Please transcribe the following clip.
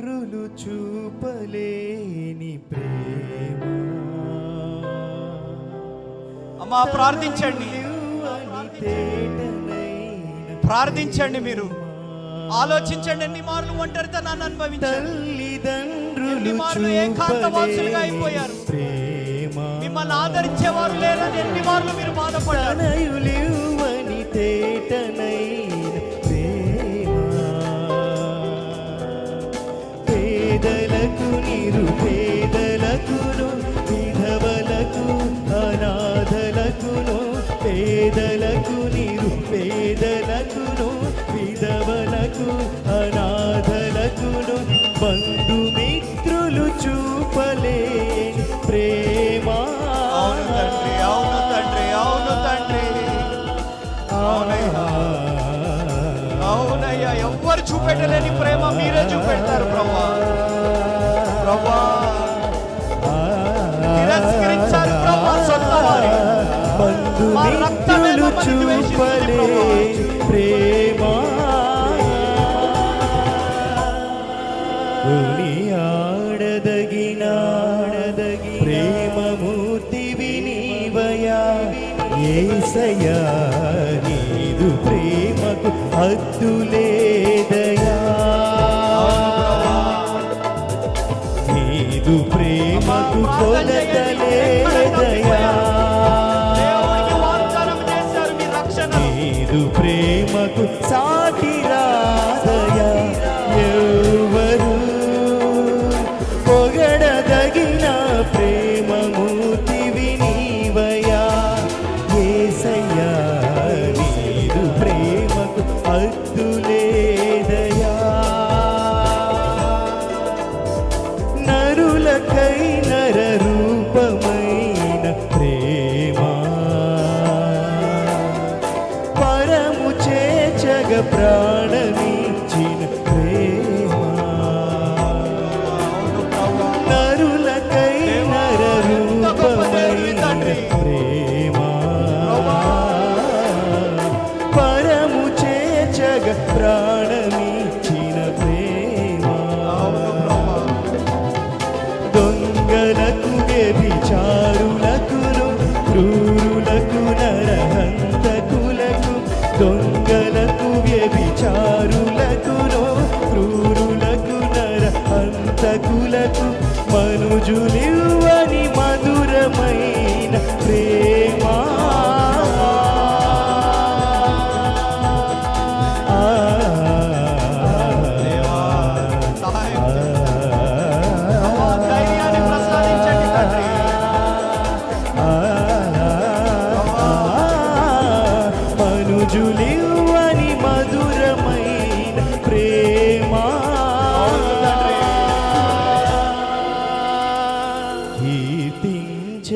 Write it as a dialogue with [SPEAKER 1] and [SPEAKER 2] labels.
[SPEAKER 1] రులు చూపలేని ప్రేమ.
[SPEAKER 2] అమ్మా ప్రార్థించండి. ప్రార్థించండి. మీరు. ఆలోచించండి ఎన్ని మార్లు ఒంటరితనాన్ని అనుభవించారు.
[SPEAKER 1] తల్లిదండ్రులు
[SPEAKER 2] మార్లు ఏకాంతవాసులుగా అయిపోయారు.
[SPEAKER 1] ప్రేమ.
[SPEAKER 2] మిమ్మల్ని ఆదరించేవారు లేరని ఎన్ని మార్లు మీరు బాధపడ్డారు.
[SPEAKER 1] తనయులివ్వని బంధుమిత్రులు చూపలేని ప్రేమ.
[SPEAKER 2] అవును తండ్రి అవును తండ్రి అవును తండ్రి. అవునయ్యా. అవునయ్యా ఎవ్వరు చూపెట్టలేని ప్రేమ మీరే చూపెడతారు ప్రభా. ప్రభా. తిరస్కరించారు ప్రభా సొంత వారి. మా రక్తమే
[SPEAKER 1] చూపలే ప్రేమమూర్తి వినివయా. ఏసయా నీదు ప్రేమకు హద్దులేదయా నీదు ప్రేమకు కొలతలేదయా నీదు ప్రేమకు సాటి ప్రాణమిచ్చిన ప్రేమ. నరులకై నర రూపమైన ప్రేమ. పరము చేచగ ప్రాణమిచ్చిన ప్రేమ. దొంగలకు వ్యభిచారులకును కీర్తించదగిన